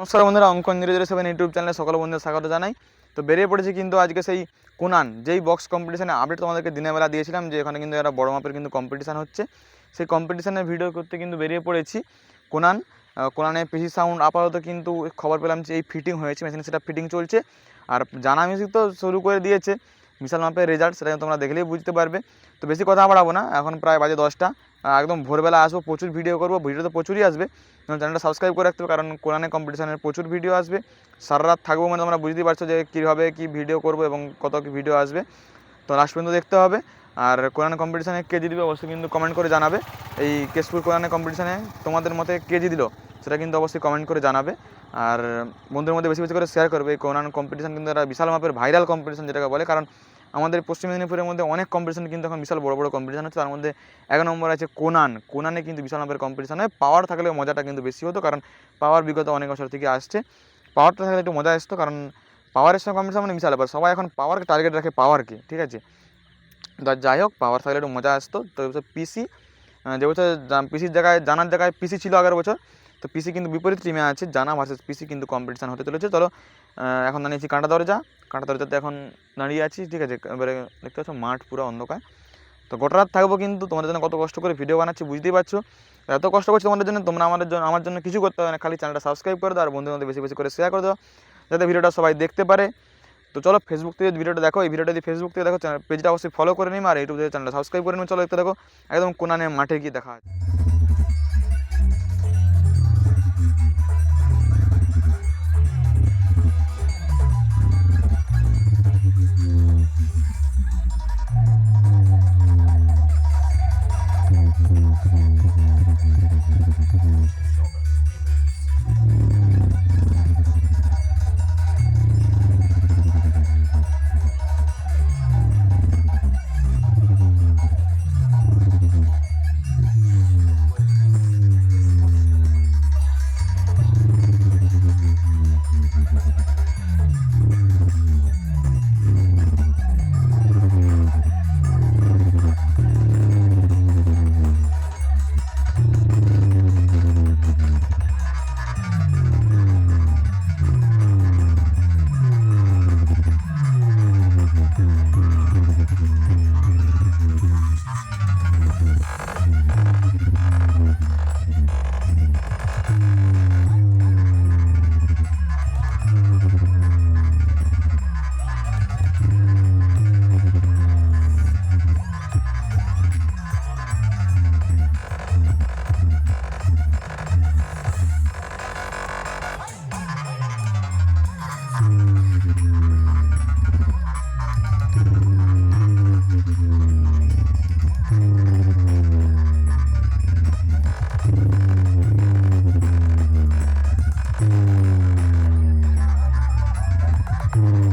নমস্কার বন্ধুরা অঙ্কন জিরো সেভেন ইউটিউব চ্যানেলে সকল বন্ধুদের স্বাগত জানাই। তো বেরিয়ে পড়েছি কিন্তু আজকে সেই কোনান, যেই বক্স কম্পিটিশানে আপডেট তোমাদেরকে দিনের বেলা দিয়েছিলাম, যে এখানে কিন্তু একটা বড় মাপের কিন্তু কম্পিটিশান হচ্ছে। সেই কম্পিটিশানের ভিডিও করতে কিন্তু বেরিয়ে পড়েছি কোনান। কোনানে পিসি সাউন্ড আপাতত কিন্তু খবর পেলাম যে এই ফিটিং হয়েছে মেশিনে সেটা ফিটিং চলছে। আর জানা মিউজিক তো শুরু করে দিয়েছে। বিশাল মাপের রেজাল্ট সেটা তোমরা দেখলেই বুঝতে পারবে। তো বেশি কথা বাড়াবো না, এখন প্রায় বাজে দশটা। একদম ভোরবেলা আসব, প্রচুর ভিডিও করব ভিডিও তো প্রচুরই আসবে। চ্যানেলটা সাবস্ক্রাইব করে রাখতে কারণ কোরআনে কম্পিটিশনের প্রচুর ভিডিও আসবে। সারা রাত থাকব মানে তোমরা বুঝতেই পারছ যে কীভাবে কী ভিডিও করব এবং কত কী ভিডিও আসবে। তো লাস্ট পর্যন্ত দেখতে হবে। আর কোরআন কম্পিটিশানে কে জিতবে অবশ্যই কিন্তু কমেন্ট করে জানাবে। এই কেশপুর কোরআনে কম্পিটিশানে তোমাদের মতে কে জিতলো, সেটা কিন্তু অবশ্যই কমেন্ট করে জানাবে। আর বন্ধুদের মধ্যে বেশি বেশি করে শেয়ার করবে। এই কোরআন কম্পিটিশান কিন্তু একটা বিশাল মাপের ভাইরাল কম্পিটিশান যেটাকে বলে। কারণ আমাদের পশ্চিম মেদিনীপুরের মধ্যে অনেক কম্পিটিশান কিন্তু এখন বিশাল বড় বড় কম্পিটিশান হচ্ছে। তার মধ্যে এক নম্বর আছে কোনান কোনানে কিন্তু বিশাল মাপের কম্পিটিশান হয়। পাওয়ার থাকলে মজাটা কিন্তু বেশি হতো। কারণ পাওয়ার বিগত অনেক বছর থেকে আসছে। পাওয়ারটা থাকলে একটু মজা আসতো। কারণ পাওয়ারের সঙ্গে কম্পিটিশন মানে বিশাল ব্যাপার। সবাই এখন পাওয়ারকে টার্গেট রাখে পাওয়ারকে ঠিক আছে? তো যাই হোক পাওয়ার থাকলে একটু মজা আসতো। তো পিসি যে বছর পিসির জায়গায়, জানার জায়গায় পিসি ছিল আগের বছর। তো পিসি কিন্তু বিপরীত টিমে আছে জানা ভার্সেস পিসি কিন্তু কম্পিটিশান হতে চলেছে। চলো এখন দাঁড়িয়েছি কাঁটা দরজা কাঁটা দরজাতে এখন দাঁড়িয়ে আছি, ঠিক আছে? এবারে দেখতে পাচ্ছ মাঠ পুরো অন্ধকার। তো গোটা রাত থাকব কিন্তু, তোমাদের জন্য কত কষ্ট করে ভিডিও বানাচ্ছি, বুঝতেই পারছ? এত কষ্ট করছি তোমাদের জন্য, তোমরা আমাদের জন্য, আমার জন্য কিছু করতে হবে না, খালি চ্যানেলটা সাবস্ক্রাইব করে দাও, আর বন্ধুদের মধ্যে বেশি বেশি করে শেয়ার করে দাও, যাতে ভিডিওটা সবাই দেখতে পারে। তো চলো ফেসবুক থেকে ভিডিওটা দেখো, এই ভিডিওটা যদি ফেসবুক থেকে দেখো পেজটা অবশ্যই ফলো করে নিম আর ইউটিউব থেকে চ্যানেলটা সাবস্ক্রাইব করে নিম চলো, দেখতে দেখো একদম কোনানে মাঠে গিয়ে দেখা Mm-hmm.